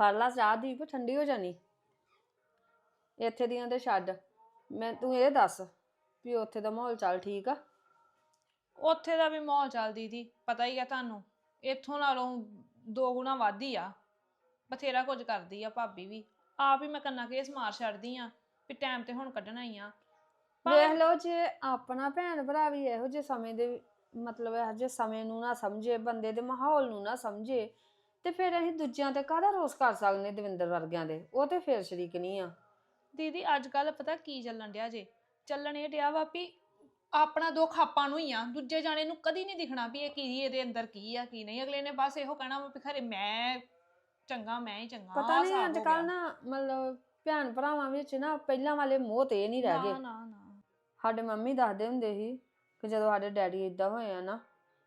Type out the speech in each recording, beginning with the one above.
ਫੜ ਲਾ ਚਾਹ ਦੀਪ ਠੰਡੀ ਹੋ ਜਾਣੀ। ਇੱਥੇ ਦੀਆਂ ਤੇ ਛੱਡ। ਮੈਂ ਤੂੰ ਇਹ ਦੱਸ ਵੀ ਉੱਥੇ ਦਾ ਮਾਹੌਲ ਚੱਲ ਠੀਕ ਆ? ਉੱਥੇ ਦਾ ਵੀ ਮਾਹੌਲ ਚੱਲ ਦੀਦੀ ਪਤਾ ਹੀ ਆ ਤੁਹਾਨੂੰ। ਇੱਥੋਂ ਨਾਲੋਂ ਦੋ ਗੁਣਾ ਵੱਧ ਹੀ ਆ। ਬਥੇਰਾ ਕੁਝ ਕਰਦੀ ਆ ਭਾਬੀ ਵੀ। ਆਪ ਹੀ ਮੈਂ ਕੰਨਾ ਕੇਸ ਮਾਰ ਛੱਡਦੀ ਆ ਵੀ ਟਾਈਮ ਤੇ ਹੁਣ ਕੱਢਣਾ ਹੀ ਆ। ਵੇਖ ਲਓ ਜੇ ਆਪਣਾ ਭੈਣ ਭਰਾ ਵੀ ਇਹੋ ਜਿਹੇ ਸਮੇਂ ਦੇ ਮਤਲਬ ਇਹੋ ਜਿਹੇ ਸਮੇਂ ਨੂੰ ਨਾ ਸਮਝੇ ਬੰਦੇ ਦੇ ਮਾਹੌਲ ਨੂੰ ਨਾ ਸਮਝੇ ਤੇ ਫਿਰ ਅਸੀਂ ਦੂਜਿਆਂ ਤੇ ਕਾਹਦਾ ਰੋਸ ਕਰ ਸਕਦੇ ਦਵਿੰਦਰ ਵਰਗਿਆਂ ਦੇ? ਉਹ ਤੇ ਫਿਰ ਸ਼ਰੀਕ ਨਹੀਂ ਆ। ਦੀਦੀ ਅੱਜ ਕੱਲ ਪਤਾ ਕੀ ਚੱਲਣ ਡਿਆ ਜੇ? ਚੱਲਣ ਇਹ ਡਿਆ ਵਾ ਵੀ ਆਪਣਾ ਦੁੱਖ ਆਪਾਂ ਨੂੰ ਹੀ ਆ। ਦੂਜੇ ਜਾਣੇ ਨੂੰ ਕਦੀ ਨਹੀਂ ਦਿਖਣਾ ਵੀ ਇਹ ਕੀ ਇਹਦੇ ਅੰਦਰ ਕੀ ਆ ਕੀ ਨਹੀਂ। ਅਗਲੇ ਨੇ ਬਸ ਇਹੋ ਕਹਿਣਾ ਵਾ ਵੀ ਖਰੇ ਮੈਂ ਚੰਗਾ ਮੈਂ ਹੀ ਚੰਗਾ। ਪਤਾ ਨਹੀਂ ਅੱਜ ਕੱਲ। ਨਾ ਮਤਲਬ ਭੈਣ ਭਰਾਵਾਂ ਵਿੱਚ ਨਾ ਪਹਿਲਾਂ ਵਾਲੇ ਮੋਹ ਤੇ ਨਹੀਂ ਰਹਿ ਨਾ ਗਏ। ਨਾ ਨਾ ਸਾਡੇ ਮੰਮੀ ਦੱਸਦੇ ਹੁੰਦੇ ਸੀ ਕਿ ਜਦੋਂ ਸਾਡੇ ਡੈਡੀ ਇਦਾਂ ਹੋਏ ਆ ਨਾ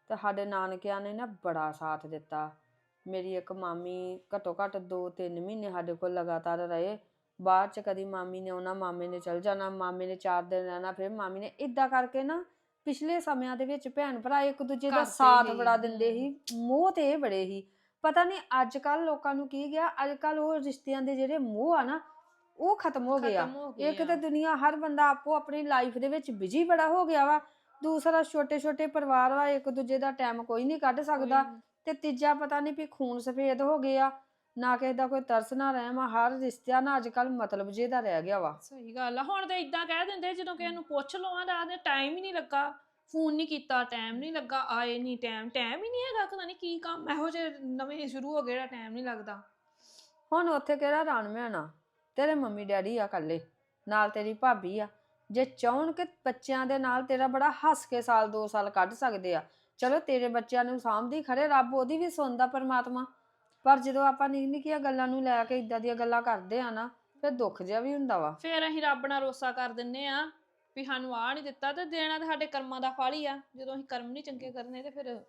ਤੇ ਸਾਡੇ ਨਾਨਕਿਆਂ ਨੇ ਨਾ ਬੜਾ ਸਾਥ ਦਿੱਤਾ। ਮੇਰੀ ਇੱਕ ਮਾਮੀ ਘੱਟੋ ਘੱਟ 2-3 ਮਹੀਨੇ ਸਾਡੇ ਕੋਲ ਲਗਾਤਾਰ ਰਹੇ ਬਾਅਦ ਚ ਕਦੀ ਮਾਮੀ ਨੇ ਉਹਨਾਂ ਮਾਮੇ ਨੇ ਚਲ ਜਾਣਾ ਮਾਮੇ ਨੇ 4 ਦਿਨ ਰਹਿਣਾ ਫਿਰ ਮਾਮੀ ਨੇ ਇਦਾਂ ਕਰਕੇ ਨਾ ਪਿਛਲੇ ਸਮਿਆਂ ਦੇ ਵਿੱਚ ਭੈਣ ਭਰਾ ਇੱਕ ਦੂਜੇ ਦਾ ਸਾਥ ਬੜਾ ਦਿੰਦੇ। ਸੀ ਮੋਹ ਤੇ ਬੜੇ ਸੀ ਪਤਾ ਨਹੀਂ ਅੱਜ ਕੱਲ ਲੋਕਾਂ ਨੂੰ ਕੀ ਗਿਆ ਅੱਜ ਕੱਲ ਉਹ ਰਿਸ਼ਤਿਆਂ ਦੇ ਜਿਹੜੇ ਮੋਹ ਆ ਨਾ ਉਹ ਖਤਮ ਹੋ ਗਿਆ ਇੱਕ। ਤਾਂ ਦੁਨੀਆ ਹਰ ਬੰਦਾ ਆਪੋ ਆਪਣੀ ਲਾਈਫ ਦੇ ਵਿੱਚ ਬਿਜ਼ੀ ਬੜਾ ਹੋ ਗਿਆ ਵਾ ਦੂਸਰਾ ਛੋਟੇ ਛੋਟੇ ਪਰਿਵਾਰ ਵਾ ਇੱਕ ਦੂਜੇ ਦਾ ਟਾਈਮ ਕੋਈ ਨਹੀਂ ਕੱਢ ਸਕਦਾ। ਤੇ ਤੀਜਾ ਪਤਾ ਨਹੀਂ ਵੀ ਖੂਨ ਸਫੇਦ ਹੋ ਗਿਆ ਨਾ ਕਿਸੇ ਦਾ ਕੋਈ ਤਰਸ ਨਾ ਰਹਿਮਾ ਹਰ ਰਿਸ਼ਤਿਆਂ ਨਾਲ ਅੱਜ ਕੱਲ ਮਤਲਬ ਜੇ ਦਾ ਰਹਿ ਗਿਆ ਵਾ। ਸਹੀ ਗੱਲ ਆ ਹੁਣ ਤੇ ਇਦਾਂ ਕਹਿ ਦਿੰਦੇ ਜਦੋਂ ਕਿਸੇ ਨੂੰ ਪੁੱਛ ਲਵਾਂ ਦਾ ਆਦੇ ਟਾਈਮ ਹੀ ਨਹੀਂ ਲੱਗਾ ਫੋਨ ਨਹੀਂ ਕੀਤਾ ਟਾਈਮ ਨਹੀਂ ਲੱਗਾ ਆਏ ਨਹੀਂ ਟਾਈਮ ਟਾਈਮ ਹੀ ਨਹੀਂ ਹੈਗਾ ਪਤਾ ਨਹੀਂ ਕੀ ਕੰਮ ਇਹੋ ਜਿਹੇ ਨਵੇਂ ਸ਼ੁਰੂ ਹੋ ਗਏ ਜਿਹੜਾ ਟਾਈਮ ਨਹੀਂ ਲੱਗਦਾ। ਹੁਣ ਉੱਥੇ ਕਿਹੜਾ ਰਣ ਮੈਣਾ ਤੇਰੇ ਮੰਮੀ ਡੈਡੀ ਆ ਕੱਲੇ ਨਾਲ ਤੇਰੀ ਭਾਬੀ ਆ। ਜੇ ਚਾਹਣ ਕਿ ਬੱਚਿਆਂ ਦੇ ਨਾਲ ਤੇਰਾ ਬੜਾ ਹੱਸ ਕੇ ਸਾਲ ਦੋ ਸਾਲ ਕੱਢ ਸਕਦੇ ਆ ਚਲੋ ਤੇਰੇ ਬੱਚਿਆਂ ਨੂੰ ਸਾਂਭਦੀ ਖੜੇ ਰੱਬ, ਉਹਦੀ ਵੀ ਸੁਣਦਾ ਪਰਮਾਤਮਾ। ਪਰ ਜਦੋਂ ਆਪਾਂ ਨਿੱਕੀ ਨਿੱਕੀਆਂ ਗੱਲਾਂ ਨੂੰ ਲੈ ਕੇ ਇਦਾਂ ਦੀਆਂ ਗੱਲਾਂ ਕਰਦੇ ਆ ਨਾ, ਫਿਰ ਦੁੱਖ ਜਿਹਾ ਵੀ ਹੁੰਦਾ ਵਾ। ਫਿਰ ਅਸੀਂ ਰੱਬ ਨਾਲ ਰੋਸਾ ਕਰ ਦਿੰਨੇ ਆ ਵੀ ਸਾਨੂੰ ਆ ਨਹੀਂ ਦਿੱਤਾ ਤੇ ਦੇਣਾ ਤੇ ਸਾਡੇ ਕਰਮਾਂ ਦਾ ਫਲ ਹੀ ਆ। ਜਦੋਂ ਅਸੀਂ ਕਰਮ ਨਹੀਂ ਚੰਗੇ ਕਰਨੇ ਤੇ ਫਿਰ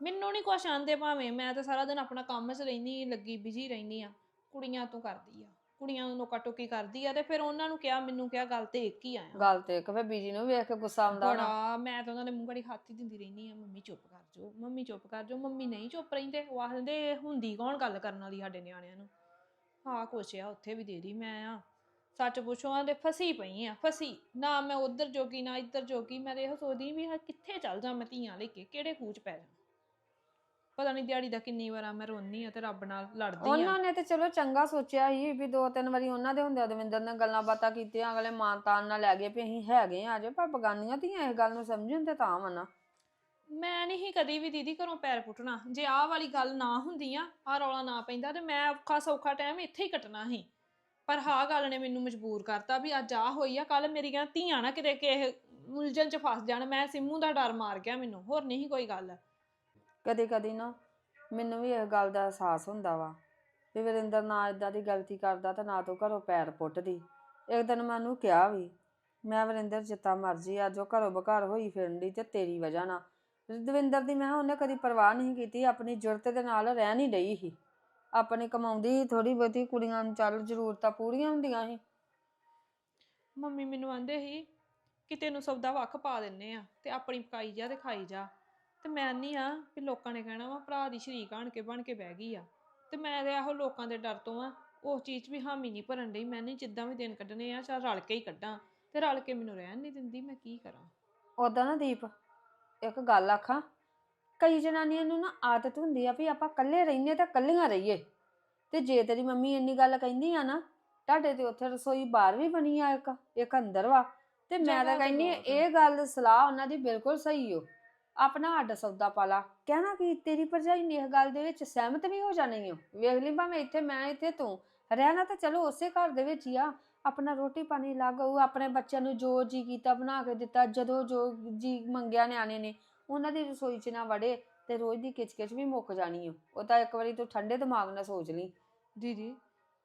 ਮੈਨੂੰ ਨਹੀਂ ਕੁਛ ਆਂਦੇ ਭਾਵੇਂ, ਮੈਂ ਤਾਂ ਸਾਰਾ ਦਿਨ ਆਪਣਾ ਕੰਮ 'ਚ ਰਹਿਨੀ ਲੱਗੀ ਬਿਜ਼ੀ ਰਹਿਨੀ ਆ, ਕੁੜੀਆਂ ਤੋਂ ਕਰਦੀ ਆ। ਕੁੜੀਆਂ ਨੂੰ ਨੋਕਾ ਟੋਕੀ ਕਰਦੀ ਆ ਤੇ ਫਿਰ ਉਹਨਾਂ ਨੂੰ ਕਿਹਾ ਮੈਨੂੰ ਕਿਹਾ ਗੱਲ ਤੇ ਇੱਕ ਹੀ ਆਇਆ। ਗੱਲ ਤੇ ਇੱਕ ਫਿਰ ਬੀਜੀ ਨੂੰ ਵੇਖ ਕੇ ਗੁੱਸਾ ਆਉਂਦਾ ਨਾ ਬੜਾ ਮੈਂ ਤਾਂ ਉਹਨਾਂ ਦੇ ਮੂੰਹ ਘੜੀ ਹੱਥ ਹੀ ਦਿੰਦੀ ਰਹਿੰਦੀ ਆ ਮੰਮੀ ਚੁੱਪ ਕਰ ਜਾਓ ਮੰਮੀ ਚੁੱਪ ਕਰ ਜਾਓ ਮੰਮੀ ਨਹੀਂ ਚੁੱਪ ਰਹਿੰਦੇ। ਉਹ ਆਖਦੇ ਹੁੰਦੀ ਕੌਣ ਗੱਲ ਕਰਨ ਵਾਲੀ ਸਾਡੇ ਨਿਆਣਿਆਂ ਨੂੰ? ਹਾਂ ਕੁਛ ਆ ਉੱਥੇ ਵੀ ਦੇ ਦੀ ਮੈਂ ਆ। ਸੱਚ ਪੁੱਛੋ ਆਂਦੇ ਫਸੀ ਪਈ ਆ ਫਸੀ। ਨਾ ਮੈਂ ਉਧਰ ਜੋਗੀ ਨਾ ਇੱਧਰ ਜੋਗੀ ਮੈਂ ਤਾਂ ਇਹੋ ਸੋਚਦੀ ਵੀ ਹਾਂ ਕਿੱਥੇ ਚੱਲ ਜਾ ਮੈਂ ਧੀਆਂ ਲੈ ਕੇ ਕਿਹੜੇ ਖੂਚ ਪੈ ਜਾ। ਪਤਾ ਨਹੀਂ ਦਿਹਾੜੀ ਦਾ ਕਿੰਨੀ ਵਾਰ ਮੈਂ ਰੋਨੀ ਆ ਤੇ ਰੱਬ ਨਾਲ ਲੜਦੀ ਆ ਉਹਨਾਂ ਨੇ ਤੇ ਚਲੋ ਚੰਗਾ ਸੋਚਿਆ ਸੀ ਵੀ ਦੋ ਤਿੰਨ ਵਾਰੀ ਉਹਨਾਂ ਦੇ ਹੁੰਦੇ ਦਵਿੰਦਰ ਨਾਲ ਗੱਲਾਂ ਬਾਤਾਂ ਕੀਤੀਆਂ ਅਗਲੇ ਮਾਨਤਾਨ ਨਾਲ ਲੈ ਗਏ ਵੀ ਅਸੀਂ ਹੈਗੇ ਆ ਅਜੇ ਪਰ ਬਗਾਨੀਆਂ ਧੀਆਂ ਇਸ ਗੱਲ ਨੂੰ ਸਮਝਣ ਤੇ ਤਾਂ ਵਾ ਨਾ ਮੈਂ ਨਹੀਂ ਕਦੀ ਵੀ ਦੀਦੀ ਘਰੋਂ ਪੈਰ ਪੁੱਟਣਾ ਜੇ ਆਹ ਵਾਲੀ ਗੱਲ ਨਾ ਹੁੰਦੀ ਆ ਆਹ ਰੌਲਾ ਨਾ ਪੈਂਦਾ ਤੇ ਮੈਂ ਔਖਾ ਸੌਖਾ ਟਾਈਮ ਇੱਥੇ ਹੀ ਕੱਟਣਾ ਸੀ। ਪਰ ਹਾਂ ਗੱਲ ਨੇ ਮੈਨੂੰ ਮਜਬੂਰ ਕਰਤਾ ਵੀ ਅੱਜ ਆ ਹੋਈ ਆ ਕੱਲ ਮੇਰੀਆਂ ਧੀਆਂ ਨਾ ਕਿਤੇ ਕਿਸੇ ਉਲਝਣ ਚ ਫਸ ਜਾਣ ਮੈਂ ਸਿੰਮੂ ਦਾ ਡਰ ਮਾਰ ਗਿਆ ਮੈਨੂੰ ਹੋਰ ਨਹੀਂ ਕੋਈ ਗੱਲ। ਕਦੇ ਕਦੇ ਨਾ ਮੈਨੂੰ ਵੀ ਇਸ ਗੱਲ ਦਾ ਅਹਿਸਾਸ ਹੁੰਦਾ ਵਾ ਵੀ ਵਰਿੰਦਰ ਨਾ ਇਦਾਂ ਦੀ ਗਲਤੀ ਕਰਦਾ ਤੇ ਨਾ ਤੂੰ ਘਰੋਂ ਪੈਰ ਪੁੱਟਦੀ। ਇੱਕ ਦਿਨ ਮੈਂ ਉਹਨੂੰ ਕਿਹਾ ਵੀ, ਮੈਂ ਵਰਿੰਦਰ ਜਿੱਤਾ ਮਰਜ਼ੀ ਅੱਜ ਉਹ ਘਰੋਂ ਬਘਰ ਹੋਈ ਫਿਰਨ ਦੀ ਤੇ ਤੇਰੀ ਵਜ੍ਹਾ ਨਾਲ। ਦਵਿੰਦਰ ਦੀ ਮੈਂ ਉਹਨੇ ਕਦੀ ਪਰਵਾਹ ਨਹੀਂ ਕੀਤੀ, ਆਪਣੀ ਜੁਰਤ ਦੇ ਨਾਲ ਰਹਿ ਨਹੀਂ ਡਈ ਸੀ। ਆਪਣੀ ਕਮਾਉਂਦੀ ਥੋੜੀ ਬਹੁਤੀ ਕੁੜੀਆਂ ਨੂੰ ਚੱਲ ਜ਼ਰੂਰਤਾਂ ਪੂਰੀਆਂ ਹੁੰਦੀਆਂ ਸੀ। ਮੰਮੀ ਮੈਨੂੰ ਆਂਦੇ ਸੀ ਕਿ ਤੈਨੂੰ ਸੌਦਾ ਵੱਖ ਪਾ ਦਿੰਨੇ ਆ ਤੇ ਆਪਣੀ ਪਕਾਈ ਜਾ ਤੇ ਖਾਈ ਜਾ। ਤੇ ਮੈਂ ਨਹੀਂ ਆ ਵੀ ਲੋਕਾਂ ਨੇ ਕਹਿਣਾ ਵਾ ਭਰਾ ਦੀ ਸ਼ਰੀਕ ਆਣ ਕੇ ਬਣ ਕੇ ਬਹਿ ਗਈ ਆ। ਤੇ ਮੈਂ ਤੇ ਇਹੋ ਲੋਕਾਂ ਦੇ ਡਰ ਤੋਂ ਆ ਉਸ ਚੀਜ਼ 'ਚ ਵੀ ਹਾਮੀ ਨਹੀਂ ਭਰਨ ਡਈ। ਮੈਂ ਨਹੀਂ ਜਿੱਦਾਂ ਵੀ ਦਿਨ ਕੱਢਣੇ ਆ ਚੱਲ ਰਲ ਕੇ ਹੀ ਕੱਢਾਂ। ਤੇ ਰਲ ਕੇ ਮੈਨੂੰ ਰਹਿਣ ਨਹੀਂ ਦਿੰਦੀ ਮੈਂ ਕੀ ਕਰਾਂ? ਉਦਾਂ ਨਾ ਦੀਪ ਇੱਕ ਗੱਲ ਆਖਾਂ ਕਈ ਜਨਾਨੀਆਂ ਨੂੰ ਨਾ ਆਦਤ ਹੁੰਦੀ ਆ ਵੀ ਆਪਾਂ ਇਕੱਲੇ ਰਹਿੰਦੇ ਤਾਂ ਇਕੱਲੀਆਂ ਰਹੀਏ। ਤੇ ਜੇ ਤੇਰੀ ਮੰਮੀ ਇੰਨੀ ਗੱਲ ਕਹਿੰਦੀ ਆ ਨਾ ਤੁਹਾਡੇ ਤੇ ਉੱਥੇ ਰਸੋਈ ਬਾਹਰ ਵੀ ਬਣੀ ਆ ਇੱਕ ਇੱਕ ਅੰਦਰ ਵਾ। ਤੇ ਮੈਂ ਤਾਂ ਕਹਿੰਦੀ। ਇਹ ਗੱਲ ਸਲਾਹ ਉਹਨਾਂ ਦੀ ਬਿਲਕੁਲ ਸਹੀ ਓ। ਆਪਣਾ ਅੱਡ ਸੌਦਾ ਪਾਲਾ ਕਹਿਣਾ ਕਿ ਤੇਰੀ ਭਰਜਾਈ ਨੇ ਇਸ ਗੱਲ ਦੇ ਵਿੱਚ ਸਹਿਮਤ ਵੀ ਹੋ ਜਾਣੀ ਓ ਵੇਖ ਲਈ ਭਾਵੇਂ ਇੱਥੇ ਮੈਂ ਇੱਥੇ ਤੂੰ। ਰਹਿਣਾ ਤਾਂ ਚਲੋ ਉਸੇ ਘਰ ਦੇ ਵਿੱਚ ਹੀ ਆ। ਆਪਣਾ ਰੋਟੀ ਪਾਣੀ ਲੱਗ ਉਹ ਆਪਣੇ ਬੱਚਿਆਂ ਨੂੰ ਜੋ ਜੀ ਕੀਤਾ ਬਣਾ ਕੇ ਦਿੱਤਾ ਜਦੋਂ ਜੋ ਜੀ ਮੰਗਿਆ ਨਿਆਣੇ ਨੇ ਉਹਨਾਂ ਦੀ ਰਸੋਈ 'ਚ ਨਾ ਵੜੇ ਤੇ ਰੋਜ਼ ਦੀ ਕਿਚਕਿਚ ਵੀ ਮੁੱਕ ਜਾਣੀ ਓ ਉਹ ਤਾਂ ਇੱਕ ਵਾਰੀ ਤੂੰ ਠੰਡੇ ਦਿਮਾਗ ਨਾਲ ਸੋਚ ਲਈ। ਦੀਦੀ